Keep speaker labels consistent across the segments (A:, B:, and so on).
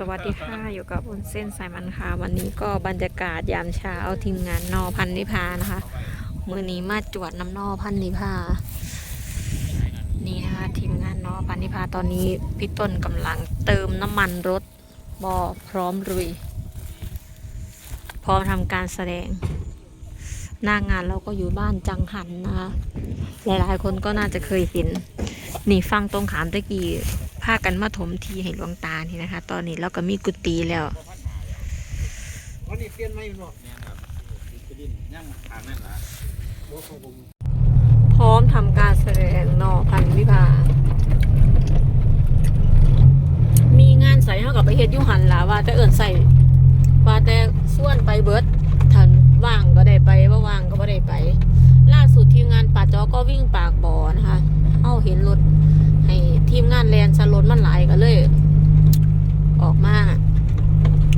A: สวัสดีค่ะ อยู่กับอุนเส้นสายมันค่ะ วันนี้ก็บรรยากาศยามเช้าทีมงานนอพันนิพานะคะ มือนี้มาจวดน้ำนอพันนิพา นี่นะคะทีมงานนอพันนิพาตอนนี้พี่ต้นกำลังเติมน้ำมันรถบอพร้อมรุย พร้อมทำการแสดง หน้างานเราก็อยู่บ้านจังหันนะคะ หลายๆคนก็น่าจะเคยเห็น นี่ฟังตรงขามตะกี้พากันมาถมทีให้หลวงตานี่นะคะ ตอนนี้เราก็มีกุฏิแล้ว
B: นี่เปลี่ยนไหมมันบอก
C: เนี่ยครับคือดินย่างทางนั่นละ
B: บอกของผม
A: พร้อมทำการแสดงนอพันวิภา มีงานใส่เท่ากับไปเฮ็ดยุหันล่ะว่าแต่เอิ่นใส่ว่าแต่ส่วนไปเบิดทันว่างก็ได้ไปว่าว่างก็บ่ได้ไป ล่าสุดทีมงานป่าจอก็วิ่งปากบ่อนะคะ เอาเห็นรถานแลนสรถมันหลายก็เลย ออกมา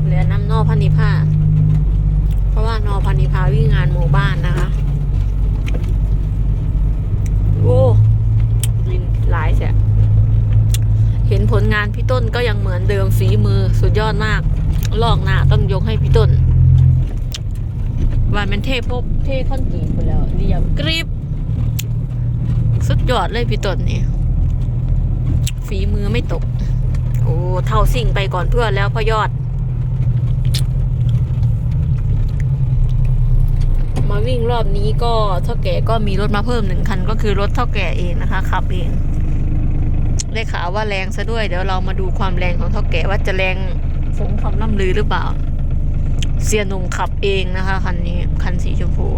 A: เหลือนำนอพันิพาเพราะว่านอพันิพาวิ่งงานหมู่บ้านนะคะ โอ้ลินหลายเสียเห็นผลงานพี่ต้นก็ยังเหมือนเดิมฝีมือสุดยอดมาก ลอกหน้าต้องยกให้พี่ต้นวันเป็นเทพพบเทค่อนกรีดไปแล้วเรียบกริบสุดยอดเลยพี่ต้นนี่ ฝีมือไม่ตก โอ้เท่าสิ่งไปก่อนเพื่อนแล้วพ่อยอด มาวิ่งรอบนี้ก็เท่าแก่ก็มีรถมาเพิ่มหนึ่งคัน ก็คือรถเท่าแก่เองนะคะขับเอง ได้ข่าวว่าแรงซะด้วย เดี๋ยวเรามาดูความแรงของเท่าแก่ว่าจะแรงสมคำล่ำลือหรือเปล่า เสียหนุ่มขับเองนะคะคันนี้คันสีชมพู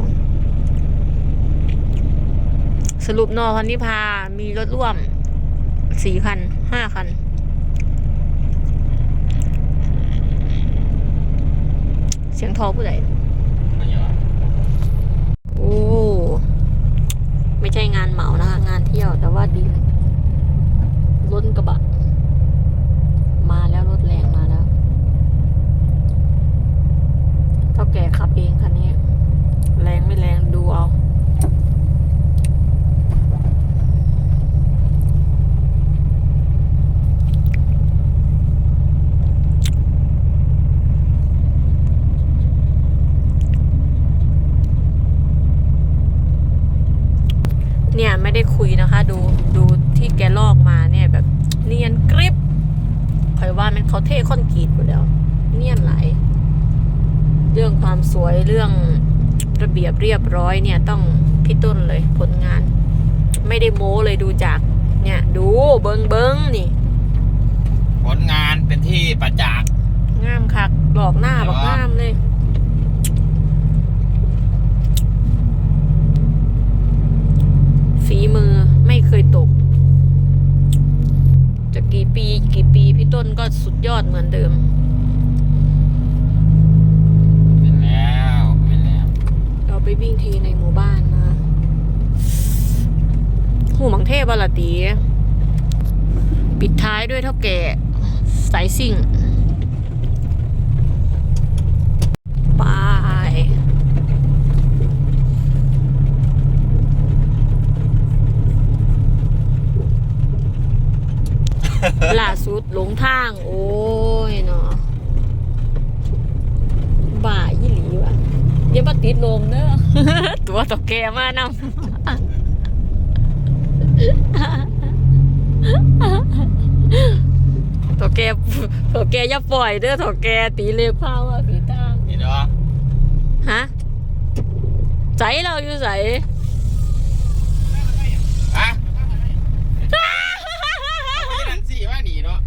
A: สรุปนอพันนิพามีรถร่วม สี่คันห้าคัน เสียงทอผู้ใด
C: ไม่ยอม
A: โอ้ ไม่ใช่งานเหมานะคะ งานเที่ยวแต่ว่าดีล้นกระบะ มาแล้วรถแรงมาแล้วเท่าแก่ขับเองคันนี้ แรงไม่แรงดูเอา เนี่ยไม่ได้คุยนะคะ ดูดูที่แกลอกมาเนี่ยแบบเนียนกริบคอยว่ามันเขาเท่ค่อนกรีดอยู่แล้ว เนียนหลายเรื่องความสวยเรื่องระเบียบเรียบร้อยเนี่ยต้องพี่ต้นเลยผลงาน ไม่ได้โม้เลยดูจาก เนี่ย ดูเบิงเบิงนี่
C: ผลงานเป็นที่ประจักษ์
A: งามคักหลอกหน้าบอกงามเลย ฝีมือไม่เคยตก จะกี่ปีกี่ปีพี่ต้นก็สุดยอด เหมือนเดิม
C: เป็นแล้วเป็นแล้ว
A: เราไปวิ่งเทในหมู่บ้านนะหูหมังเทพบาลตี ปิดท้ายด้วยเท่าแก่สายสิ่งไป ล่าสุดหลงทาง โอ้ยเนาะบ่ายี่หลีว่ะเดี๋ยวมาติดลมเนอะตัวตกแกมานำตัวแกตัวแกอย่าปล่อยเด้อตัวแกตีเล็กพาว่าผีตาง
C: นี่เนาะ
A: ฮะใจเราอยู่ใส
C: ฮะไม่นั่นสิว่าหนีเนาะ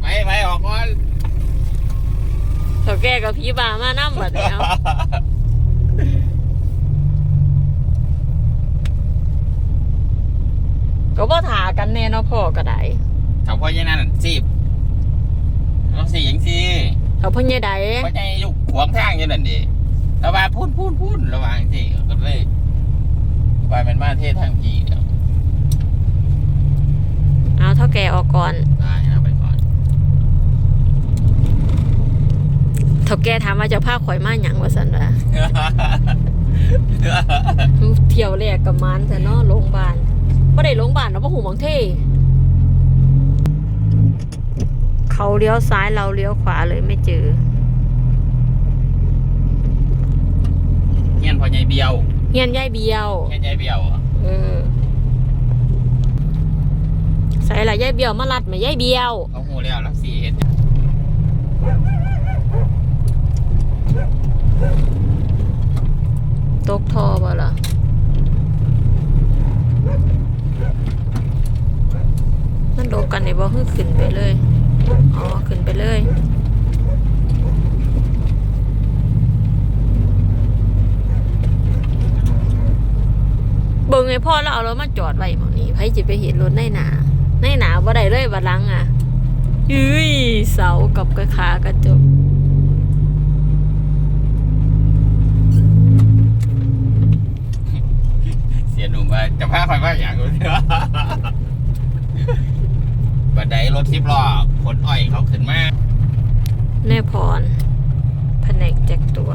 C: ไปไปออกก่อน
A: ตัว แกกับพี่บามานั่บัดแล้วก็บ่ถากันแน่เนาะพ่อก็ได้
C: ทำพ่อยังนั่นสิบต้องสี่ยังสี่
A: เอาพ่อใหญ่ใด
C: พ่อยังยุกขวางทางอยังนั่นดิระบายพูนพูนพูนระวังสิก็เลยไปเป็นมาเทศทางจีเดี๋ยว
A: เอาเท่าแก่ออกก่อน
C: ได้นะไปก่อน
A: เท่าแก่ถามว่าจะพาข่อยมาหยังว่าซั่นว่าเที่ยวแรกกับมันแต่เนาะโรงพยาบาลบ่ได้โรงพยาบาลเนาะบ่หูหมองเท่เขาเลี้ยวซ้ายเราเลี้ยวขวาเลยไม่เจอ
C: เฮียนพ่อใหญ่เบียว
A: เฮียนย่ายเบียว
C: เฮียนใหญ่เบียว
A: เออใส่ละย่ายเบียวมาลัดไหมย่ายเบียว
C: เขาหูแล้วรักสีเฮ็ด
A: ตกท่อบ่ล่ะมันโดกกันในบ่คือขึ้นไปเลย อ๋อ ขึ้นไปเลยเบิ่งไอ้พ่อแล้วเอารถมาจอดไว้หมองนี้ไผจิไปเห็นรถในหนาในหนาบ่ได้เลยบัดหลังอะยืยเสากับกระขากระจก
C: เสียหนุ่ม ว่าจะพาใครว่าอย่างนู้นบันไดรถสิบล้อขนอ้อยเขาขึ้นมา
A: แม่พรแผนกแจกตัว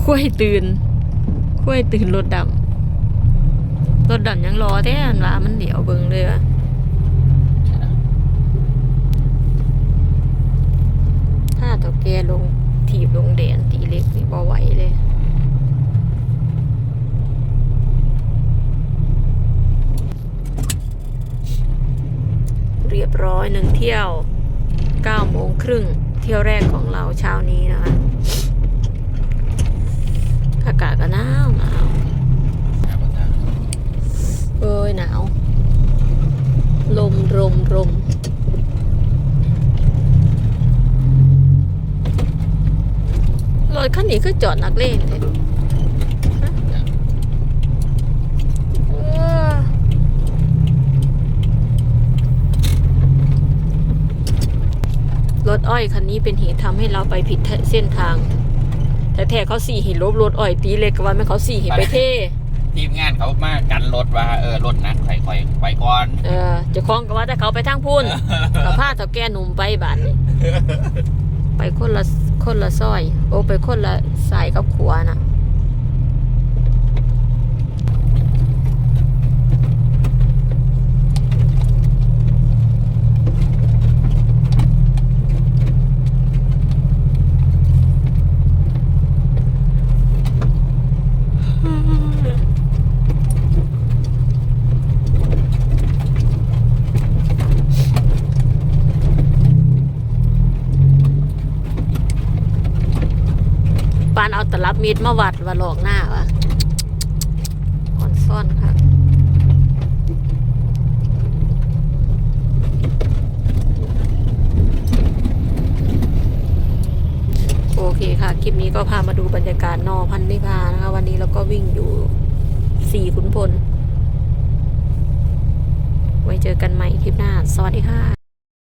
A: คุ้ยตื่นคุ้ยตื่นรถดำรถดำยังรอแท้อันว่ามันเดี๋ยวเบิ่งเลยว่ะถ้าตัวแกลง ถีบลงแดนตีเล็กนี่บ่ไหวเลยเรียบร้อยหนึ่งเที่ยว9โมงครึ่งเที่ยวแรกของเราเช้านี้นะคะ อากาศก็หนาวหนาวเอ้ยหนาว ลมลมลมร ถคันนี้คือจอดนักเล่นเลยฮะเออรถอ้อยคันนี้เป็นเหตุทำให้เราไปผิดเส้นทาง แต่แท้เขาสี่เห็นลบรถอ้อยตีเล็กกว่าไม่เขาสี่เห็นไปเท่
C: ทีมงานเขามากันรถว่าเออรถนักไข่ไข่ไปก่อน
A: เออเจะคล้าของก็ว่าแต่เขาไปทางพุ่นกับผ้าเถ่าแก่หนุ่มไปบ้านนี่ไปคนละ คนละซอย โอ้ไปคนละสายกับขวาน่ะ เอาตลับมีดมาวัดว่าหลอกหน้าวะอ่อนซ่อนค่ะโอเคค่ะ คลิปนี้ก็พามาดูบรรยากาศนอพันนิพานะคะ วันนี้เราก็วิ่งอยู่สี่ขุนพล ไว้เจอกันใหม่คลิปหน้า สวัสดีค่ะ